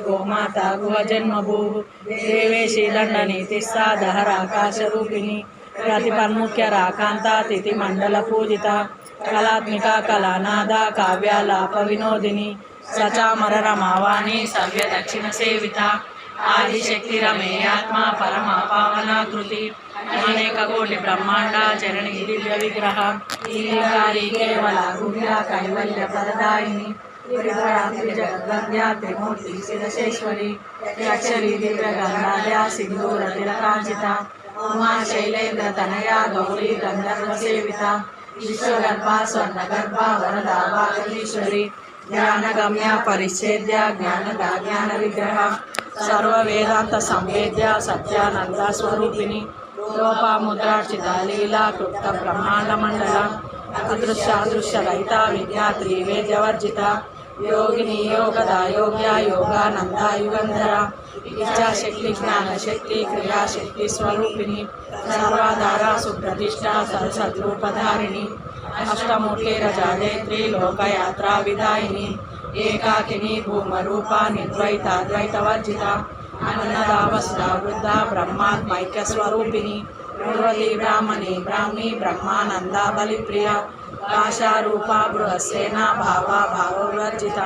గోమాత గుహజన్మభూ దేవేశీ దండనీతిస్సా దహరాకాశరూపిణి ప్రతిపన్ముఖ్య రాకాంతాతిథి మండల పూజిత కళాత్మిక కళానాద కావ్యాలాప వినోదిని సచామర రమావాణి సవ్య దక్షిణ సేవిత ఆదిశక్తి రమేయాత్మ పరమ పావనాకృతి అనేక కోటి బ్రహ్మాండ చరణి దివ్య విగ్రహ శ్రీకారి కేవల గుహ్య కైవల్య ప్రదాయిని త్రిపురాత్రి జగద్వంద్య త్రిమూర్తి శిరశేశ్వరి అక్షరి దివ్య గంగాద్య సింధూర తిలకాంచిత ఉమా శైలేంద్ర తనయ గౌరీ గంధర్వ యోగిని యోగద యోగ్య యోగానంద యుగంధర ఇచ్చాశక్తి జ్ఞానశక్తి క్రియాశక్తి స్వరూపిణి సర్వాధార సుప్రతిష్ట సరసద్రూపధారిణి అష్టమూర్తి రజాదేత్రి లోకయాత్రా విదాయిని ఏకాకిని భూమరూప నిర్ద్వైతాద్వైతవర్జిత అన్నదావస్థ వృద్ధ బ్రహ్మాత్మైక్య స్వరూపిణి పూర్వతి బ్రాహ్మణి బ్రాహ్మీ బ్రహ్మానంద బలిప్రియ. భాషారూప బృహస్సేన భావ భావవర్జిత.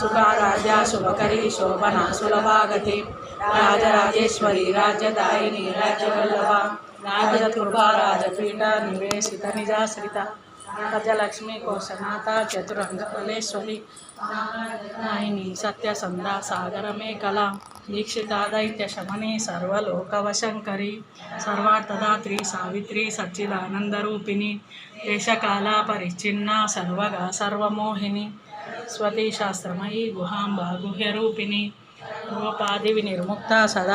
సుఖారాధ్య శుభకరి శోభన సులభాగతి రాజరాజేశ్వరి రాజ్యదాయిని రాజవల్లభ రాజకృపా రాజపీఠ నివేశిత నిజాశ్రిత. గజలక్ష్మి కోశనాథ చతురంగఫలేశ్వరి నాయని సత్యసంధ్ర సాగరమే కళ. దీక్షితాదైత్య శమని సర్వలోకవశంకరి సర్వార్థదాత్రి సావిత్రి సచ్చిదానందరూపిణి దేశకాల పరిచ్ఛిన్న సర్వగా సర్వమోహిని స్వతీశాస్త్రమయీ గుహాంబా గుహాంబ గుహ్యరూపిణి రూపాది నిర్ముక్త సదా